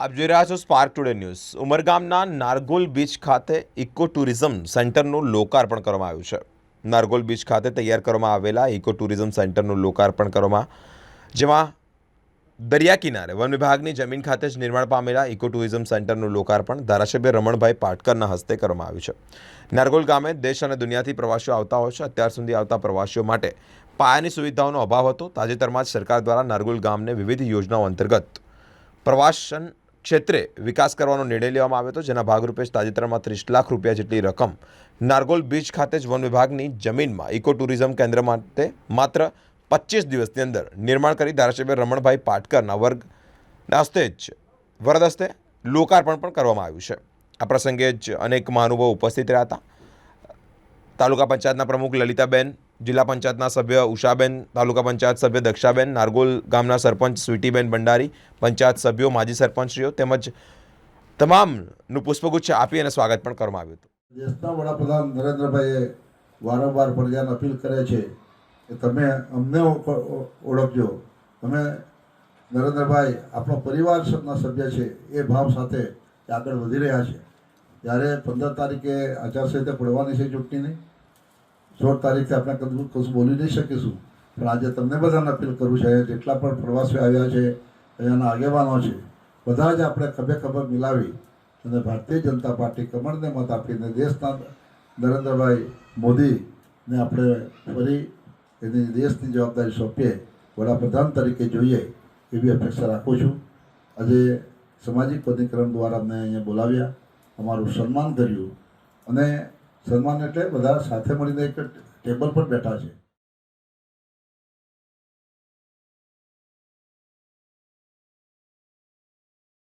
આપ જોઈ રહ્યા છો સ્પાર્ક ટુડે ન્યૂઝ ઉમરગામના નારગોલ બીચ ખાતે ઇકો ટુરિઝમ સેન્ટરનું લોકાર્પણ કરવામાં આવ્યું છે. નારગોલ બીચ ખાતે તૈયાર કરવામાં આવેલા ઇકો ટુરિઝમ સેન્ટરનું લોકાર્પણ કરવામાં જેમાં દરિયા કિનારે વન વિભાગની જમીન ખાતે જ નિર્માણ પામેલા ઇકો ટુરિઝમ સેન્ટરનું લોકાર્પણ ધારાસભ્ય રમણભાઈ પાટકરના હસ્તે કરવામાં આવ્યું છે. નારગોલ ગામે દેશ અને દુનિયાથી પ્રવાસીઓ આવતા હોય છે. અત્યાર સુધી આવતા પ્રવાસીઓ માટે પાયાની સુવિધાઓનો અભાવ હતો. તાજેતરમાં જ સરકાર દ્વારા નારગોલ ગામને વિવિધ યોજનાઓ અંતર્ગત પ્રવાસન ક્ષેત્રે વિકાસ કરવાનો નિર્ણય લેવામાં આવ્યો હતો, જેના ભાગરૂપે તાજેતરમાં ત્રીસ લાખ રૂપિયા જેટલી રકમ નારગોલ બીચ ખાતે જ વન વિભાગની જમીનમાં ઇકો ટુરિઝમ કેન્દ્ર માટે માત્ર પચીસ દિવસની અંદર નિર્માણ કરી ધારાસભ્ય રમણભાઈ પાટકરના વર્ગના હસ્તે જ, વરદ હસ્તે લોકાર્પણ પણ કરવામાં આવ્યું છે. આ પ્રસંગે જ અનેક મહાનુભાવો ઉપસ્થિત રહ્યા હતા. તાલુકા પંચાયતના પ્રમુખ લલિતાબેન જિલ્લા પંચાયતના સભ્ય ઉષાબેન, તાલુકા પંચાયત સભ્ય દક્ષાબેન, નારગોલ ગામના સરપંચ સ્વીટીબેન ભંડારી, પંચાયત સભ્યો, માજી સરપંચશ્રીઓ તેમજ તમામનું પુષ્પગુચ્છ આપી અને સ્વાગત પણ કરવામાં આવ્યું હતું. દેશના વડાપ્રધાન નરેન્દ્રભાઈએ વારંવાર પ્રજાને અપીલ કરે છે કે તમે અમને ઓળખજો. તમે નરેન્દ્રભાઈ આપણો પરિવારના સભ્ય છે, એ ભાવ સાથે આગળ વધી રહ્યા છે. ત્યારે પંદર તારીખે આચારસંહિતા પડવાની છે ચૂંટણીની સોળ તારીખથી આપણે કદું કશું બોલી નહીં શકીશું. પણ આજે તમને બધાને અપીલ કરું છે જેટલા પણ પ્રવાસીઓ આવ્યા છે, અહીંયાના આગેવાનો છે, બધા જ આપણે ખભે ખભે મિલાવી અને ભારતીય જનતા પાર્ટી કમળને મત આપીને દેશના નરેન્દ્રભાઈ મોદીને આપણે ફરી એની દેશની જવાબદારી સોંપીએ, વડાપ્રધાન તરીકે જોઈએ એવી અપેક્ષા રાખું છું. આજે સામાજિક પ્રધિકરણ દ્વારા અમને અહીંયા બોલાવ્યા, અમારું સન્માન કર્યું અને સન્માન એટલે બધા સાથે મળીને એક ટેબલ પર બેઠા છે.